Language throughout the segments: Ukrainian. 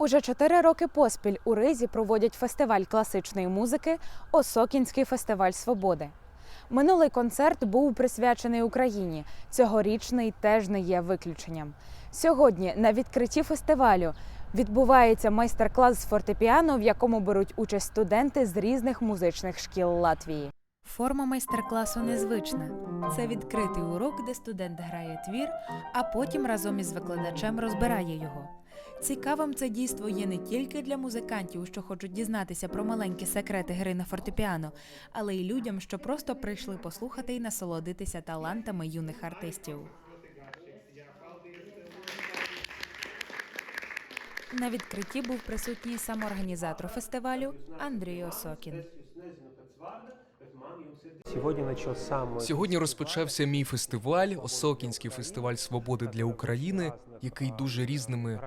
Уже чотири роки поспіль у Ризі проводять фестиваль класичної музики Осокінський фестиваль свободи. Минулий концерт був присвячений Україні. Цьогорічний теж не є виключенням. Сьогодні на відкритті фестивалю відбувається майстер-клас з фортепіано, в якому беруть участь студенти з різних музичних шкіл Латвії. Форма майстер-класу незвична. Це відкритий урок, де студент грає твір, а потім разом із викладачем розбирає його. Цікавим це дійство є не тільки для музикантів, що хочуть дізнатися про маленькі секрети гри на фортепіано, але й людям, що просто прийшли послухати і насолодитися талантами юних артистів. На відкритті був присутній сам організатор фестивалю Андрій Осокін. Сьогодні начався мой Сьогодні розпочався мій фестиваль, Осокінський фестиваль свободи для України, який дуже різними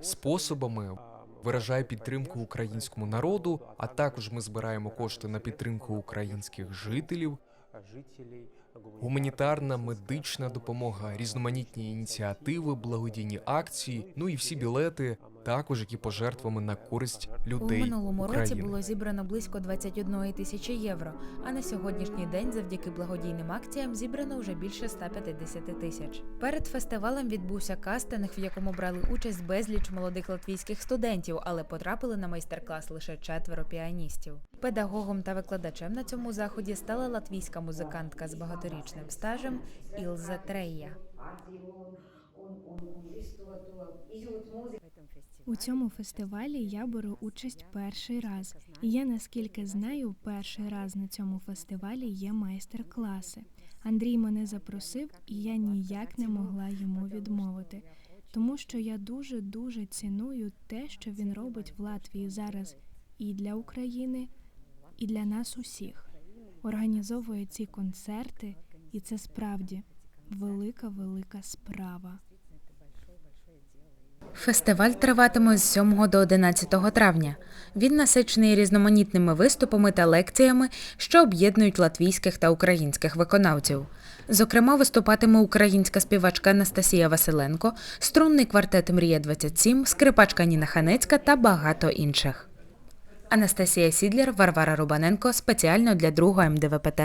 способами виражає підтримку українському народу. А також ми збираємо кошти на підтримку українських жителів, гуманітарна медична допомога, різноманітні ініціативи, благодійні акції. Ну і всі білети, також які пожертвами на користь людей У минулому році було зібрано близько 21 тисячі євро. А на сьогоднішній день, завдяки благодійним акціям, зібрано вже більше 150 тисяч. Перед фестивалем відбувся кастинг, в якому брали участь безліч молодих латвійських студентів, але потрапили на майстер-клас лише четверо піаністів. Педагогом та викладачем на цьому заході стала латвійська музикантка з багаторічним стажем Ілза Трея. У цьому фестивалі я беру участь перший раз. І я наскільки знаю, перший раз на цьому фестивалі є майстер-класи. Андрій мене запросив, і я ніяк не могла йому відмовити, тому що я дуже дуже ціную те, що він робить в Латвії зараз і для України, і для нас усіх. Організовує ці концерти, і це справді велика велика справа. Фестиваль триватиме з 7 до 11 травня. Він насичений різноманітними виступами та лекціями, що об'єднують латвійських та українських виконавців. Зокрема, виступатиме українська співачка Анастасія Василенко, струнний квартет Мрія 27 скрипачка Ніна Ханецька та багато інших. Анастасія Сідлер, Варвара Рубаненко спеціально для другого МДВПТ.